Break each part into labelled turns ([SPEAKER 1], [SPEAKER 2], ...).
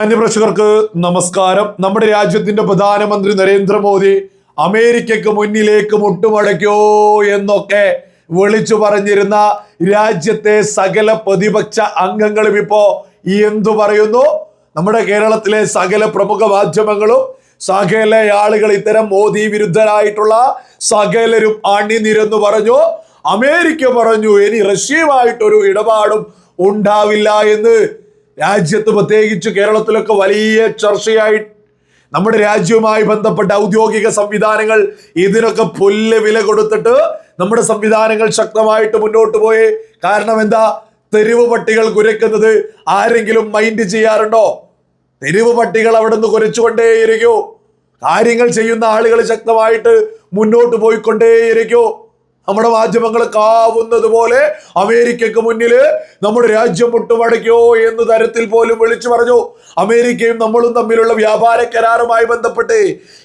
[SPEAKER 1] മാന്യപ്രേക്ഷകർക്ക് നമസ്കാരം. നമ്മുടെ രാജ്യത്തിന്റെ പ്രധാനമന്ത്രി നരേന്ദ്രമോദി അമേരിക്കക്ക് മുന്നിലേക്ക് മുട്ടുമടയ്ക്കോ എന്നൊക്കെ വിളിച്ചു പറഞ്ഞിരുന്ന രാജ്യത്തെ സകല പ്രതിപക്ഷ അംഗങ്ങളും ഇപ്പോ എന്തു പറയുന്നു? നമ്മുടെ കേരളത്തിലെ സകല പ്രമുഖ മാധ്യമങ്ങളും സകല ആളുകൾ ഇത്തരം മോദി വിരുദ്ധരായിട്ടുള്ള സകലരും അണിനിരന്നു പറഞ്ഞു. അമേരിക്ക പറഞ്ഞു ഇനി റഷ്യയുമായിട്ടൊരു ഇടപാടും ഉണ്ടാവില്ല എന്ന് രാജ്യത്ത് പ്രത്യേകിച്ച് കേരളത്തിലൊക്കെ വലിയ ചർച്ചയായി നമ്മുടെ രാജ്യവുമായി ബന്ധപ്പെട്ട ഔദ്യോഗിക സംവിധാനങ്ങൾ ഇതിനൊക്കെ പുല്ല് വില കൊടുത്തിട്ട് നമ്മുടെ സംവിധാനങ്ങൾ ശക്തമായിട്ട് മുന്നോട്ട് പോയി. കാരണം എന്താ? തെരുവ് പട്ടികൾ കുരയ്ക്കുന്നത് ആരെങ്കിലും മൈൻഡ് ചെയ്യാറുണ്ടോ? തെരുവ് പട്ടികൾ അവിടെ നിന്ന് കുരച്ചുകൊണ്ടേയിരിക്കൂ. കാര്യങ്ങൾ ചെയ്യുന്ന ആളുകൾ ശക്തമായിട്ട് മുന്നോട്ട് പോയിക്കൊണ്ടേയിരിക്കൂ. നമ്മുടെ മാധ്യമങ്ങൾ കാവുന്നത് പോലെ അമേരിക്കക്ക് മുന്നിൽ നമ്മുടെ രാജ്യം മുട്ടുമടക്കോ എന്ന് തരത്തിൽ പോലും വിളിച്ചു പറഞ്ഞു. അമേരിക്കയും നമ്മളും തമ്മിലുള്ള വ്യാപാര കരാറുമായി ബന്ധപ്പെട്ട്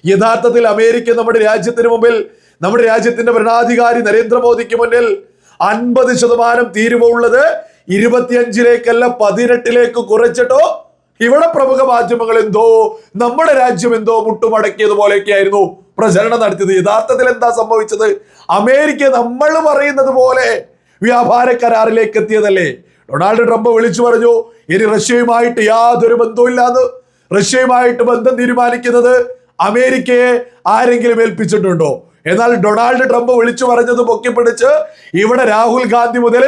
[SPEAKER 1] യഥാർത്ഥത്തിൽ അമേരിക്ക നമ്മുടെ രാജ്യത്തിന് മുമ്പിൽ നമ്മുടെ രാജ്യത്തിന്റെ ഭരണാധികാരി നരേന്ദ്രമോദിക്ക് മുന്നിൽ അൻപത് ശതമാനം തീരുവ ഇരുപത്തിയഞ്ചിലേക്കല്ല പതിനെട്ടിലേക്ക് കുറച്ചിട്ടോ? ഇവിടെ പ്രമുഖ മാധ്യമങ്ങൾ എന്തോ നമ്മുടെ രാജ്യം എന്തോ മുട്ടുമടക്കിയതുപോലെയൊക്കെ ആയിരുന്നു പ്രചരണം നടത്തിയത്. യഥാർത്ഥത്തിൽ എന്താ സംഭവിച്ചത്? അമേരിക്ക നമ്മൾ പറയുന്നത് പോലെ വ്യാപാര കരാറിലേക്ക് എത്തിയതല്ലേ? ഡൊണാൾഡ് ട്രംപ് വിളിച്ചു പറഞ്ഞു ഇനി റഷ്യയുമായിട്ട് യാതൊരു ബന്ധവുമില്ലാന്ന്. റഷ്യയുമായിട്ട് ബന്ധം തീരുമാനിക്കുന്നത് അമേരിക്കയെ ആരെങ്കിലും ഏൽപ്പിച്ചിട്ടുണ്ടോ? എന്നാൽ ഡൊണാൾഡ് ട്രംപ് വിളിച്ചു പറഞ്ഞത് പൊക്കിപ്പിടിച്ച് ഇവിടെ രാഹുൽ ഗാന്ധി മുതൽ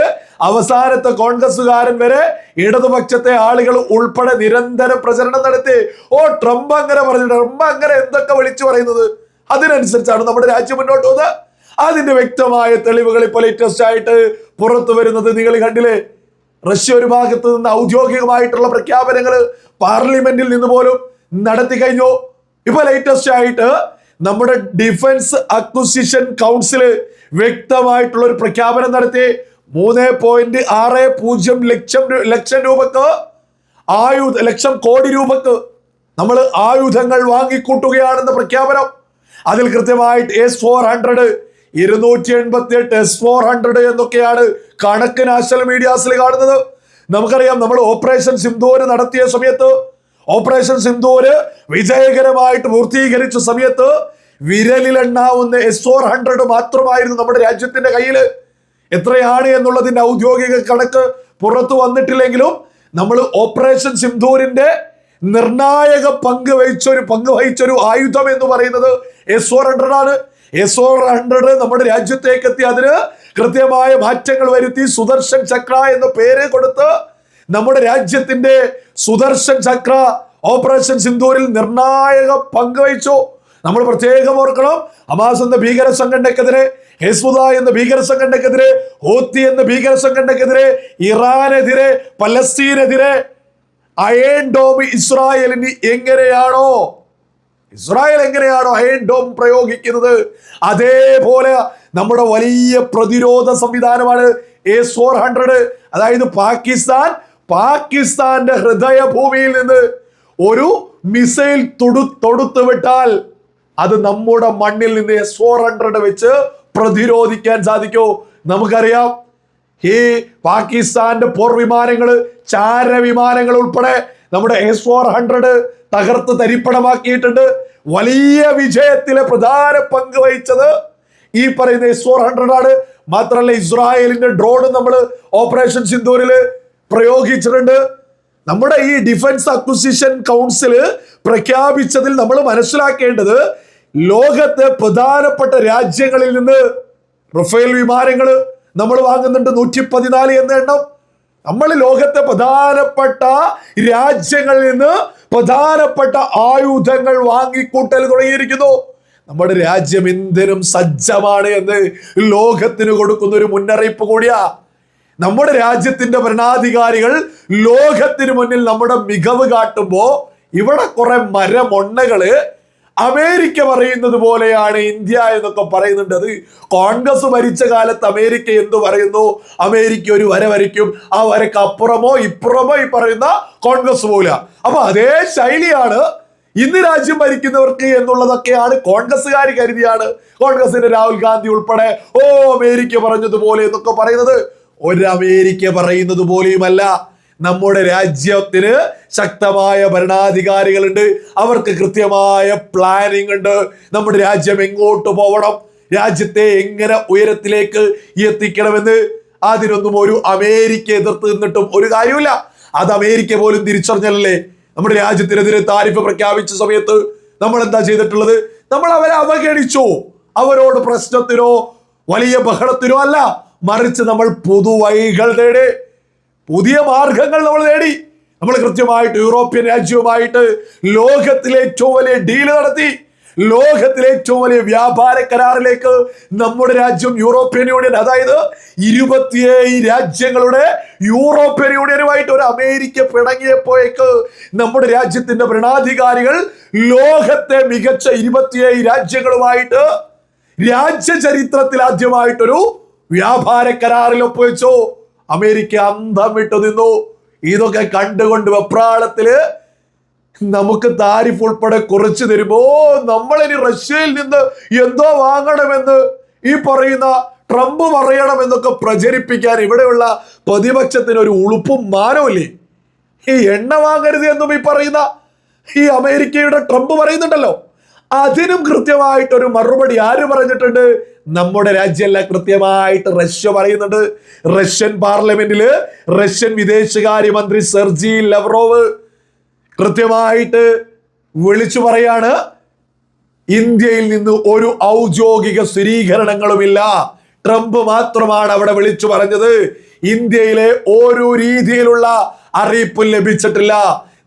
[SPEAKER 1] അവസാനത്തെ കോൺഗ്രസ്സുകാരൻ വരെ ഇടതുപക്ഷത്തെ ആളുകൾ ഉൾപ്പെടെ നിരന്തരം പ്രചരണം നടത്തി. ഓ ട്രംപ് അങ്ങനെ പറഞ്ഞു ട്രംപ് അങ്ങനെ എന്തൊക്കെ വിളിച്ചു പറയുന്നത്? അതിനനുസരിച്ചാണ് നമ്മുടെ രാജ്യം മുന്നോട്ട് പോകുന്നത്. അതിന്റെ വ്യക്തമായ തെളിവുകൾ ഇപ്പോൾ ലേറ്റസ്റ്റ് ആയിട്ട് പുറത്തു വരുന്നത് നിങ്ങൾ കണ്ടില്ലേ? റഷ്യ ഒരു ഭാഗത്ത് നിന്ന് ഔദ്യോഗികമായിട്ടുള്ള പ്രഖ്യാപനങ്ങൾ പാർലമെന്റിൽ നിന്ന് പോലും നടത്തി കഴിഞ്ഞു. ഇപ്പൊ ലേറ്റസ്റ്റ് ആയിട്ട് നമ്മുടെ ഡിഫൻസ് അക്വിസിഷൻ കൗൺസിൽ വ്യക്തമായിട്ടുള്ള ഒരു പ്രഖ്യാപനം നടത്തി. മൂന്ന് പോയിന്റ് ആറ് പൂജ്യം ലക്ഷം ലക്ഷം രൂപക്ക് ആയുധ ലക്ഷം കോടി രൂപക്ക് നമ്മൾ ആയുധങ്ങൾ വാങ്ങിക്കൂട്ടുകയാണെന്ന പ്രഖ്യാപനം. അതിൽ കൃത്യമായിട്ട് എസ് ഫോർ ഹൺഡ്രഡ് ഇരുന്നൂറ്റി എൺപത്തി എട്ട് എസ് ഫോർ ഹൺഡ്രഡ് എന്നൊക്കെയാണ് കണക്ക് നാഷണൽ മീഡിയാസിൽ കാണുന്നത്. നമുക്കറിയാം നമ്മൾ ഓപ്പറേഷൻ സിന്ധൂര് നടത്തിയ സമയത്ത് ഓപ്പറേഷൻ സിന്ധൂര് വിജയകരമായിട്ട് പൂർത്തീകരിച്ച സമയത്ത് വിരലിലെണ്ണാവുന്ന എസ് ഫോർ ഹൺഡ്രഡ് മാത്രമായിരുന്നു നമ്മുടെ രാജ്യത്തിന്റെ കയ്യിൽ എത്രയാണ് എന്നുള്ളതിന്റെ ഔദ്യോഗിക കണക്ക് പുറത്തു വന്നിട്ടില്ലെങ്കിലും നമ്മൾ ഓപ്പറേഷൻ സിന്ധൂരിന്റെ നിർണായക പങ്ക് വഹിച്ചൊരു പങ്ക് വഹിച്ചൊരു ആയുധം എന്ന് പറയുന്നത് എസ് ഫോർ ഹൺഡ്രഡ് ആണ് എസ് ഫോർ ഹൺഡ്രഡ് നമ്മുടെ രാജ്യത്തേക്ക് എത്തി അതിന് കൃത്യമായ മാറ്റങ്ങൾ വരുത്തി. സുദർശൻ ചക്ര എന്ന പേര് കൊടുത്ത് നമ്മുടെ രാജ്യത്തിന്റെ സുദർശൻ ചക്ര ഓപ്പറേഷൻ സിന്ധൂരിൽ നിർണായക പങ്ക് വഹിച്ചു. നമ്മൾ പ്രത്യേകം ഓർക്കണം ഹമാസ് എന്ന ഭീകര സംഘടനക്കെതിരെ ഹെസ്ബുദ എന്ന ഭീകര സംഘടനക്കെതിരെ ഹോത്തി എന്ന ഭീകര സംഘടനക്കെതിരെ ഇറാനെതിരെ പലസ്തീനെതിരെ അയൺ ഡോമി ഇസ്രായേലിന് എങ്ങനെയാണോ ഇസ്രായേൽ എങ്ങനെയാണോ ഹേൻഡോം പ്രയോഗിക്കുന്നത്? അതേപോലെ നമ്മുടെ വലിയ പ്രതിരോധ സംവിധാനമാണ് എസ് ഫോർ ഹൺഡ്രഡ് അതായത് പാകിസ്ഥാൻ പാകിസ്ഥാന്റെ ഹൃദയഭൂമിയിൽ നിന്ന് ഒരു മിസൈൽ തൊടു തൊടുത്തു വിട്ടാൽ അത് നമ്മുടെ മണ്ണിൽ നിന്ന് എസ് ഫോർ ഹൺഡ്രഡ് വെച്ച് പ്രതിരോധിക്കാൻ സാധിക്കൂ. നമുക്കറിയാം ഈ പാകിസ്ഥാന്റെ പോർ വിമാനങ്ങൾ ചാര വിമാനങ്ങൾ ഉൾപ്പെടെ നമ്മുടെ എസ് ഫോർ ഹൺഡ്രഡ് തകർത്ത് തരിപ്പണമാക്കിയിട്ടുണ്ട്. വലിയ വിജയത്തിലെ പ്രധാന പങ്ക് വഹിച്ചത് ഈ പറയുന്ന എസ് ഫോർ ഹൺഡ്രഡ് ആണ്. മാത്രമല്ല ഇസ്രായേലിന്റെ ഡ്രോൺ നമ്മൾ ഓപ്പറേഷൻ സിന്ദൂരിൽ പ്രയോഗിച്ചിട്ടുണ്ട്. നമ്മുടെ ഈ ഡിഫൻസ് അക്വിസിഷൻ കൗൺസിൽ പ്രഖ്യാപിച്ചതിൽ നമ്മൾ മനസ്സിലാക്കേണ്ടത് ലോകത്തെ പ്രധാനപ്പെട്ട രാജ്യങ്ങളിൽ നിന്ന് റഫേൽ വിമാനങ്ങൾ നമ്മൾ വാങ്ങുന്നുണ്ട് നൂറ്റി പതിനാല് എന്ന എണ്ണം. നമ്മൾ ലോകത്തെ പ്രധാനപ്പെട്ട രാജ്യങ്ങളിൽ നിന്ന് പ്രധാനപ്പെട്ട ആയുധങ്ങൾ വാങ്ങിക്കൂട്ടൽ തുടങ്ങിയിരിക്കുന്നു. നമ്മുടെ രാജ്യം എന്തിനും സജ്ജമാണ് എന്ന് ലോകത്തിന് കൊടുക്കുന്ന ഒരു മുന്നറിയിപ്പ് കൂടിയാ. നമ്മുടെ രാജ്യത്തിന്റെ ഭരണാധികാരികൾ ലോകത്തിന് മുന്നിൽ നമ്മുടെ മികവ് കാട്ടുമ്പോ ഇവിടെ കുറെ മരമൊണ്ണകൾ അമേരിക്ക പറയുന്നത് പോലെയാണ് ഇന്ത്യ എന്നൊക്കെ പറയുന്നുണ്ട്. അത് കോൺഗ്രസ് ഭരിച്ച കാലത്ത് അമേരിക്ക എന്ത് പറയുന്നു? അമേരിക്ക ഒരു വര വരയ്ക്കും. ആ വരക്ക് അപ്പുറമോ ഇപ്പുറമോ ഈ പറയുന്ന കോൺഗ്രസ് പോലെ അപ്പൊ അതേ ശൈലിയാണ് ഇന്ന് രാജ്യം ഭരിക്കുന്നവർക്ക് എന്നുള്ളതൊക്കെയാണ് കോൺഗ്രസ്സുകാർ കരുതിയാണ്. കോൺഗ്രസിന്റെ രാഹുൽ ഗാന്ധി ഉൾപ്പെടെ ഓ അമേരിക്ക പറഞ്ഞതുപോലെ എന്നൊക്കെ പറയുന്നത്. ഒരു അമേരിക്ക പറയുന്നത് പോലെയുമല്ല. നമ്മുടെ രാജ്യത്തിന് ശക്തമായ ഭരണാധികാരികളുണ്ട്. അവർക്ക് കൃത്യമായ പ്ലാനിംഗ് ഉണ്ട്. നമ്മുടെ രാജ്യം എങ്ങോട്ട് പോകണം രാജ്യത്തെ എങ്ങനെ ഉയരത്തിലേക്ക് എത്തിക്കണമെന്ന് അതിനൊന്നും ഒരു അമേരിക്ക എതിർത്ത് നിന്നിട്ടും ഒരു കാര്യമില്ല അത് അമേരിക്ക പോലും തിരിച്ചറിഞ്ഞല്ലേ നമ്മുടെ രാജ്യത്തിനെതിരെ താരിഫ് പ്രഖ്യാപിച്ച സമയത്ത് നമ്മൾ എന്താ ചെയ്തിട്ടുള്ളത്? നമ്മൾ അവരെ അവഗണിച്ചു? അവരോട് പ്രശ്നത്തിനോ വലിയ ബഹളത്തിനോ അല്ല. മറിച്ച് നമ്മൾ പുതുവഴികൾ പുതിയ മാർഗങ്ങൾ നമ്മൾ നേടി. നമ്മൾ കൃത്യമായിട്ട് യൂറോപ്യൻ രാജ്യവുമായിട്ട് ലോകത്തിലെ ഏറ്റവും വലിയ ഡീൽ നടത്തി. ലോകത്തിലെ ഏറ്റവും വലിയ വ്യാപാര കരാറിലേക്ക് നമ്മുടെ രാജ്യം യൂറോപ്യൻ യൂണിയൻ അതായത് ഇരുപത്തിയേഴ് രാജ്യങ്ങളുടെ യൂറോപ്യൻ യൂണിയനുമായിട്ട് ഒരു അമേരിക്ക പിണങ്ങിയപ്പോഴേക്ക് നമ്മുടെ രാജ്യത്തിന്റെ ഭരണാധികാരികൾ ലോകത്തെ മികച്ച ഇരുപത്തിയേഴ് രാജ്യങ്ങളുമായിട്ട് രാജ്യ ചരിത്രത്തിൽ ആദ്യമായിട്ടൊരു വ്യാപാര കരാറിൽ ഒപ്പുവെച്ചു. അമേരിക്ക അന്തം വിട്ടു നിന്നു. ഇതൊക്കെ കണ്ടുകൊണ്ട് വെപ്രാളത്തിൽ നമുക്ക് താരിഫ് ഉൾപ്പെടെ കുറച്ച് തരുമ്പോ നമ്മളിനി റഷ്യയിൽ നിന്ന് എന്തോ വാങ്ങണമെന്ന് ഈ പറയുന്ന ട്രംപ് പറയണമെന്നൊക്കെ പ്രചരിപ്പിക്കാൻ ഇവിടെയുള്ള പ്രതിപക്ഷത്തിന് ഒരു ഉളുപ്പും മാനമില്ലേ ഈ എണ്ണ വാങ്ങരുത് എന്നും ഈ പറയുന്ന ഈ അമേരിക്കയുടെ ട്രംപ് പറയുന്നുണ്ടല്ലോ. അതിനും കൃത്യമായിട്ടൊരു മറുപടി ആര് പറഞ്ഞിട്ടുണ്ട്? നമ്മുടെ രാജ്യമല്ല കൃത്യമായിട്ട് റഷ്യ പറയുന്നുണ്ട്. റഷ്യൻ പാർലമെന്റിൽ റഷ്യൻ വിദേശകാര്യ മന്ത്രി സെർജി ലവറോവ് കൃത്യമായിട്ട് വിളിച്ചു പറയാണ് ഇന്ത്യയിൽ നിന്ന് ഒരു ഔദ്യോഗിക സ്ഥിരീകരണങ്ങളുമില്ല. ട്രംപ് മാത്രമാണ് അവിടെ വിളിച്ചു പറഞ്ഞത്. ഇന്ത്യയിലെ ഓരോ രീതിയിലുള്ള അറിയിപ്പും ലഭിച്ചിട്ടില്ല.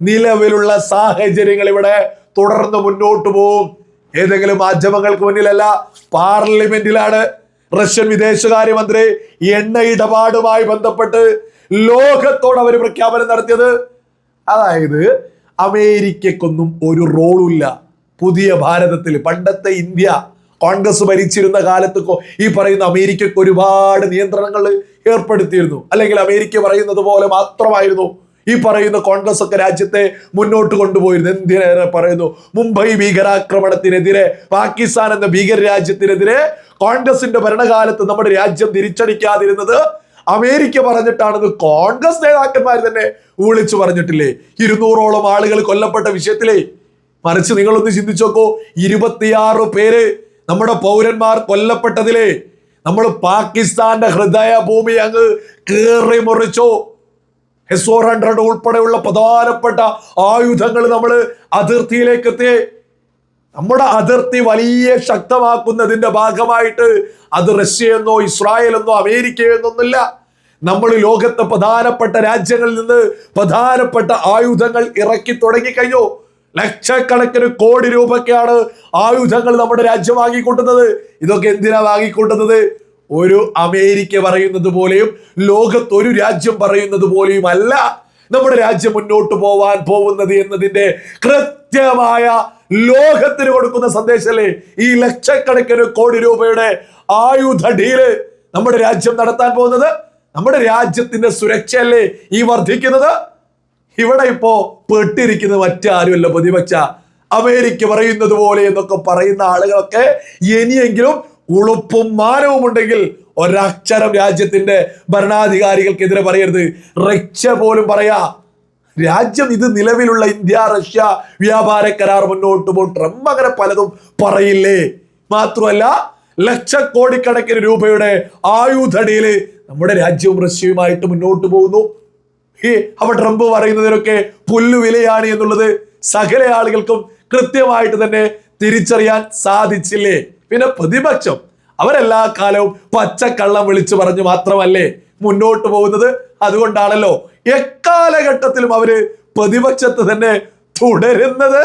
[SPEAKER 1] നിലവിലുള്ള സാഹചര്യങ്ങൾ ഇവിടെ തുടർന്ന് മുന്നോട്ട് പോവും. ഏതെങ്കിലും മാധ്യമങ്ങൾക്ക് മുന്നിലല്ല പാർലമെന്റിലാണ് റഷ്യൻ വിദേശകാര്യമന്ത്രി എണ്ണ ഇടപാടുമായി ബന്ധപ്പെട്ട് ലോകത്തോട് അവർ പ്രഖ്യാപനം നടത്തിയത്. അതായത് അമേരിക്കക്കൊന്നും ഒരു റോളില്ല പുതിയ ഭാരതത്തിൽ പണ്ടത്തെ ഇന്ത്യ കോൺഗ്രസ് ഭരിച്ചിരുന്ന കാലത്ത് ഈ പറയുന്ന അമേരിക്കക്ക് ഒരുപാട് നിയന്ത്രണങ്ങൾ ഏർപ്പെടുത്തിയിരുന്നു. അല്ലെങ്കിൽ അമേരിക്ക പറയുന്നത് പോലെ മാത്രമായിരുന്നു. ഈ പറയുന്ന കോൺഗ്രസ് ഒക്കെ രാജ്യത്തെ മുന്നോട്ട് കൊണ്ടുപോയിരുന്നു. എന്തിനേറെ പറയുന്നു? മുംബൈ ഭീകരാക്രമണത്തിനെതിരെ പാകിസ്ഥാൻ എന്ന ഭീകര രാജ്യത്തിനെതിരെ കോൺഗ്രസിന്റെ ഭരണകാലത്ത് നമ്മുടെ രാജ്യം തിരിച്ചടിക്കാതിരുന്നത് അമേരിക്ക പറഞ്ഞിട്ടാണെന്ന് കോൺഗ്രസ് നേതാക്കന്മാർ തന്നെ വിളിച്ചു പറഞ്ഞിട്ടില്ലേ? ഇരുന്നൂറോളം ആളുകൾ കൊല്ലപ്പെട്ട വിഷയത്തിലേ മറിച്ച് നിങ്ങളൊന്ന് ചിന്തിച്ചു നോക്കൂ ഇരുപത്തിയാറ് പേര് നമ്മുടെ പൗരന്മാർ കൊല്ലപ്പെട്ടതിലേ നമ്മൾ പാകിസ്ഥാന്റെ ഹൃദയ ഭൂമി അങ്ങ് കീറി മുറിച്ചു എസ് ഫോർ ഹൺഡ്രഡ് ഉൾപ്പെടെയുള്ള പ്രധാനപ്പെട്ട ആയുധങ്ങൾ നമ്മൾ അതിർത്തിയിലേക്ക് എത്തി നമ്മുടെ അതിർത്തി വലിയ ശക്തമാക്കുന്നതിന്റെ ഭാഗമായിട്ട് അത് റഷ്യ എന്നോ ഇസ്രായേൽ എന്നോ അമേരിക്ക എന്നൊന്നുമില്ല നമ്മൾ ലോകത്തെ പ്രധാനപ്പെട്ട രാജ്യങ്ങളിൽ നിന്ന് പ്രധാനപ്പെട്ട ആയുധങ്ങൾ ഇറക്കി തുടങ്ങി തുടങ്ങിക്കഴിഞ്ഞു ലക്ഷക്കണക്കിന് കോടി രൂപയ്ക്കാണ് ആയുധങ്ങൾ നമ്മുടെ രാജ്യം വാങ്ങിക്കൂട്ടുന്നത് ഇതൊക്കെ എന്തിനാ വാങ്ങിക്കൊണ്ടുന്നത്? ഒരു അമേരിക്ക പറയുന്നത് പോലെയും ലോകത്ത് ഒരു രാജ്യം പറയുന്നത് പോലെയും അല്ല നമ്മുടെ രാജ്യം മുന്നോട്ട് പോവാൻ പോകുന്നത് എന്നതിന്റെ കൃത്യമായ ലോകത്തിന് കൊടുക്കുന്ന സന്ദേശമല്ലേ ഈ ലക്ഷക്കണക്കിന് കോടി രൂപയുടെ ആയുധ ഡീൽ നമ്മുടെ രാജ്യം നടത്താൻ പോകുന്നത്. നമ്മുടെ രാജ്യത്തിന്റെ സുരക്ഷയല്ലേ ഈ വർദ്ധിക്കുന്നത്? ഇവിടെ ഇപ്പോ പെട്ടിരിക്കുന്നത് മറ്റാരുമല്ല പ്രതിപക്ഷ? അമേരിക്ക പറയുന്നത് പോലെ എന്നൊക്കെ പറയുന്ന ആളുകളൊക്കെ ഇനിയെങ്കിലും ഉളുപ്പും മാനവും ഉണ്ടെങ്കിൽ ഒരക്ഷരം രാജ്യത്തിന്റെ ഭരണാധികാരികൾക്കെതിരെ പറയരുത്. റഷ്യ പോലും പറയാ രാജ്യം ഇത് നിലവിലുള്ള ഇന്ത്യ റഷ്യ വ്യാപാര കരാർ മുന്നോട്ട് പോകും. ട്രംപ് അങ്ങനെ പലതും പറയില്ലേ? മാത്രമല്ല ലക്ഷക്കോടിക്കണക്കിന് രൂപയുടെ ആയുധടിയിൽ നമ്മുടെ രാജ്യവും റഷ്യയുമായിട്ട് മുന്നോട്ട് പോകുന്നു. ഈ അവ ട്രംപ് പറയുന്നതിനൊക്കെ പുല്ലുവിലയാണ് എന്നുള്ളത് സകല ആളുകൾക്കും കൃത്യമായിട്ട് തന്നെ തിരിച്ചറിയാൻ സാധിച്ചില്ലേ? പിന്നെ പ്രതിപക്ഷം. അവരെല്ലാ കാലവും പച്ചക്കള്ളം വിളിച്ചു പറഞ്ഞു മാത്രമല്ലേ മുന്നോട്ട് പോകുന്നത്? അതുകൊണ്ടാണല്ലോ എക്കാലഘട്ടത്തിലും അവർ പ്രതിപക്ഷത്ത് തന്നെ തുടരുന്നത്.